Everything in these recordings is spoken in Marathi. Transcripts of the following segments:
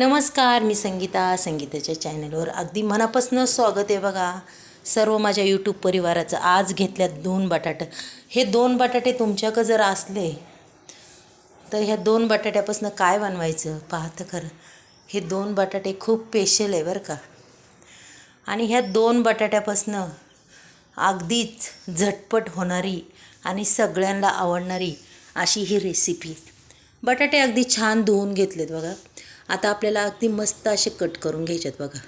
नमस्कार मी संगीता संगीताच्या चॅनलवर अगदी मनापासून स्वागत आहे बघा. सर्व माझ्या यूट्यूब परिवाराचं आज घेतल्यात दोन बटाटे. हे दोन बटाटे तुमच्याकडं जर असले तर ह्या दोन बटाट्यापासून काय बनवायचं पाहतं खरं. हे दोन बटाटे खूप स्पेशल आहे बरं का. आणि ह्या दोन बटाट्यापासनं अगदीच झटपट होणारी आणि सगळ्यांना आवडणारी अशी ही रेसिपी बटाटे अगदी छान धुवून घेतलेत बघा. आता आपल्याला अगदी मस्त असे कट करून घ्यायच्यात बघा.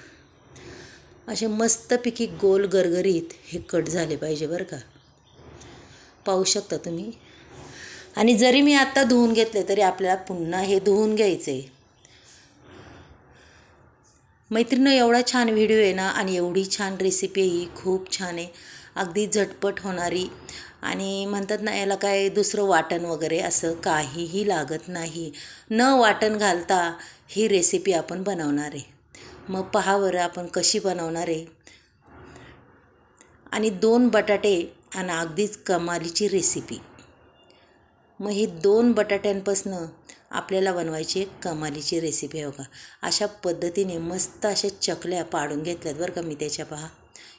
असे मस्तपैकी गोल गरगरीत हे कट झाले पाहिजे बरं का. पाहू शकता तुम्ही. आणि जरी मी आत्ता धुवून घेतले तरी आपल्याला पुन्हा हे धुवून घ्यायचं आहे मैत्रिणं एवढा छान व्हिडिओ आहे ना आणि एवढी छान रेसिपी आहे ही खूप छान आहे. अगदी झटपट होणारी आणि म्हणतात ना याला काय दुसरं वाटण वगैरे असं काहीही लागत नाही. न वाटण घालता ही रेसिपी आपण बनवणार आहे. मग पहा बरं आपण कशी बनवणार आहे. आणि दोन बटाटे आणि अगदीच कमालीची रेसिपी मग ही दोन बटाट्यांपासनं आपल्याला बनवायची एक कमालीची रेसिपी आहे बघा. अशा पद्धतीने मस्त अशा चकल्या पाडून घेतल्यात बरं का मी त्याच्या पहा.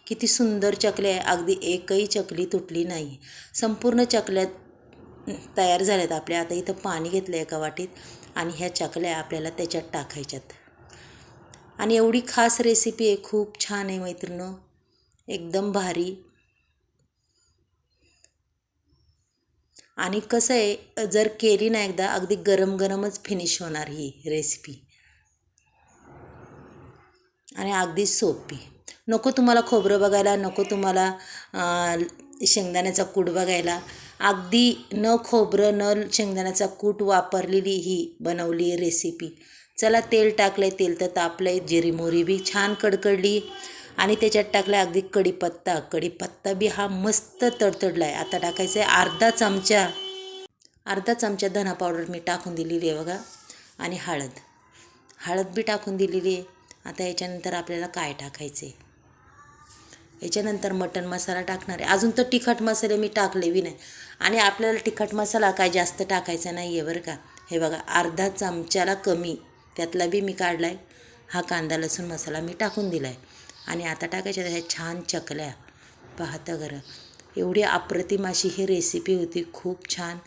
किती सुंदर चकल्या आहे. अगदी एकही चकली तुटली नाही. संपूर्ण चकल्या तयार झाल्यात आपल्या. आता इथं पाणी घेतलं एका वाटीत आणि ह्या चकल्या आपल्याला त्याच्यात टाकायच्यात. आणि एवढी खास रेसिपी आहे. खूप छान आहे मैत्रिणं. एकदम भारी. आणि कसं आहे जर केली ना एकदा अगदी गरम गरमच फिनिश होणार ही रेसिपी आणि अगदी सोपी. नको तुम्हाला खोबरं बघायला नको तुम्हाला शेंगदाण्याचा कूट बघायला. अगदी न खोबरं न शेंगदाण्याचा कूट वापरलेली ही बनवली रेसिपी चला तेल टाकलं आहे तेल तर तापलं आहे जिरी मोरी बी छान कडकडली आणि त्याच्यात टाकला अगदी कढीपत्ता कढीपत्ता बी हा मस्त तडतडला आहे आता टाकायचं आहे अर्धा चमचा अर्धा चमचा धना पावडर मी टाकून दिलेली आहे बघा. आणि हळद. हळद बी टाकून दिलेली आहे. आता याच्यानंतर आपल्याला काय टाकायचं आहे याच्यानंतर मटण मसाला टाकणार आहे. अजून तर तिखट मसाले मी टाकले बी नाही. आणि आपल्याला तिखट मसाला काय जास्त टाकायचा नाही आहे बरं का. हे बघा अर्धा चमच्याला कमी. त्यातला बी मी काढला आहे हा कांदा लसूण मसाला मी टाकून दिला आहे आणि आता टाकायच्या ह्या छान चकल्या. पाहता घरं. एवढी अप्रतिम अशी ही रेसिपी होती. खूप छान.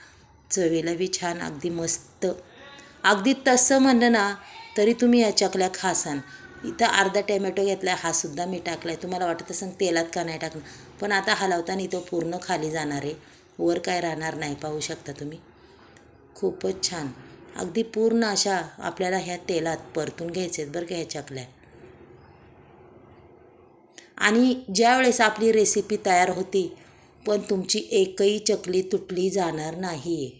चवेला बी छान. अगदी मस्त. अगदी तसं म्हणलं ना तरी तुम्ही या चकल्या खासान. इथं अर्धा टॅमॅटो घेतला आहे हा सुद्धा मी टाकला आहे तुम्हाला वाटत असं तेलात का नाही टाकणं पण आता हलवताना तो पूर्ण खाली जाणार आहे. वर काय राहणार नाही पाहू शकता तुम्ही. खूपच छान. अगदी पूर्ण अशा आपल्याला ह्या तेलात परतून घ्यायचे आहेत बरं का ह्या चकल्या आणि ज्या वेळेस आपली रेसिपी तयार होती पण तुमची एकही चकली तुटली जाणार नाही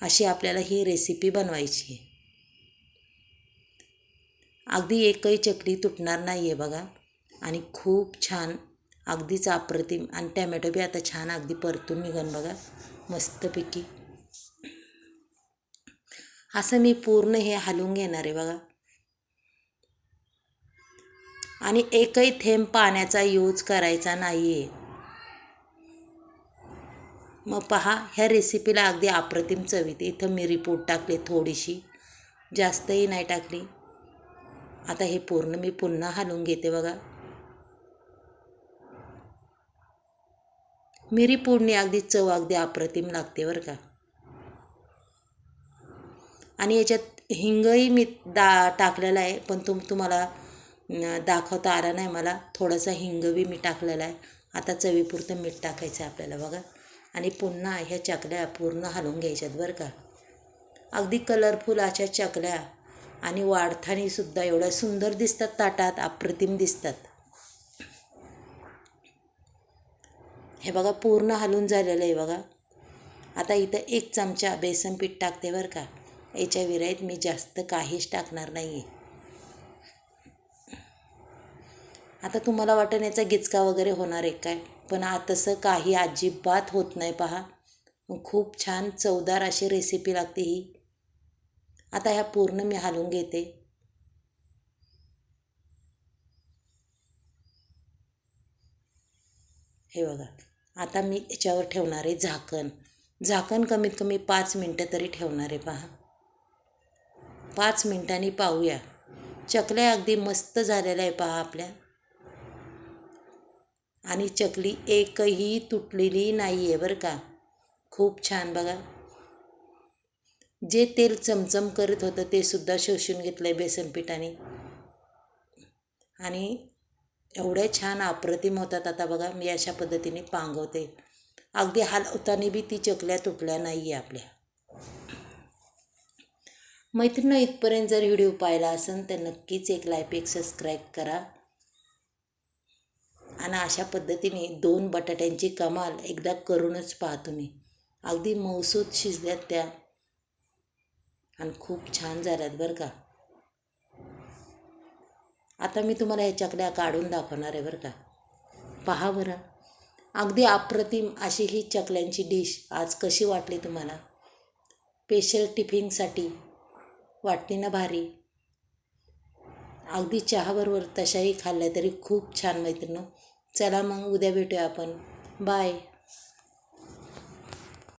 अशी आपल्याला ही रेसिपी बनवायची आहे. अगदी एकही चकली तुटणार नाही आहे बघा. आणि खूप छान अगदीच अप्रतिम. आणि टॅमॅटो बी आता छान अगदी परतून निघन बघा. मस्तपैकी. असं मी पूर्ण हे हलवून घेणार आहे बघा. आणि एकही थेंब पाण्याचा यूज करायचा नाही आहे मग पहा ह्या रेसिपीला अगदी अप्रतिम चवीत. इथं मी रिपोर्ट टाकली थोडीशी. जास्तही नाही टाकली. आता हे पूर्ण मी पुन्हा हलवून घेते बघा. मिरी पूडणी अगदी चव अगदी अप्रतिम लागते बरं का. आणि याच्यात हिंगही मी दा टाकलेला आहे पण तुम तुम्हाला दाखवता आला नाही मला. थोडासा हिंग बी मी टाकलेला आहे. आता चवीपुरतं मीठ टाकायचं आहे आपल्याला बघा. आणि पुन्हा ह्या चकल्या पूर्ण हलवून घ्यायच्यात बरं का. अगदी कलरफुल अशा चकल्या. आणि वाढतानासुद्धा एवढ्या सुंदर दिसतात ताटात अप्रतिम दिसतात. हे बघा पूर्ण हलून झालेलं आहे बघा. आता इथं एक चमचा बेसन पीठ टाकते बरं का. याच्या विराईत मी जास्त काहीच टाकणार नाही आहे आता तुम्हाला वाटेल याचा गिचका वगैरे होणार आहे काय? पण आतासं काही अजिबात होत नाही पहा. खूप छान चवदार अशी रेसिपी लागते ही. आता ह्या पूर्ण मी हलवून घेते. हे बघा आता मी याच्यावर ठेवणार आहे झाकण. झाकण कमीत कमी पाच मिनटं तरी ठेवणार आहे पहा. पाच मिनटांनी पाहूया. चकल्या अगदी मस्त झालेल्या आहे पहा आपल्या. आणि चकली एकही तुटलेली नाही आहे बरं का. खूप छान बघा. जे तेल चमचम करत होतं ते सुद्धा शोषून घेतलं आहे बेसन पिठाने. आणि एवढ्या छान अप्रतिम होतात आता बघा मी अशा पद्धतीने पांगवते. अगदी हलवताना बी ती चकल्या तुटल्या नाही आहे आपल्या. मैत्रिणी इथपर्यंत जर व्हिडिओ पाहिला असेल तर नक्कीच एक लाईक एक सबस्क्राईब करा. आणि अशा पद्धतीने दोन बटाट्यांची कमाल एकदा करूनच पाहतो तुम्ही. अगदी मौसूद शिजल्यात त्या. आणि खूप छान झाल्यात बरं का. आता मी तुम्हाला ह्या चकल्या काढून दाखवणार आहे बरं का. पहा बरं. अगदी अप्रतिम अशी ही चकल्यांची डिश आज कशी वाटली तुम्हाला? स्पेशल टिफिनसाठी वाटली ना भारी? अगदी चहाबरोबर तशाही खाल्ल्या तरी खूप छान मैत्रिणी चला मग उद्या भेटूया आपण. बाय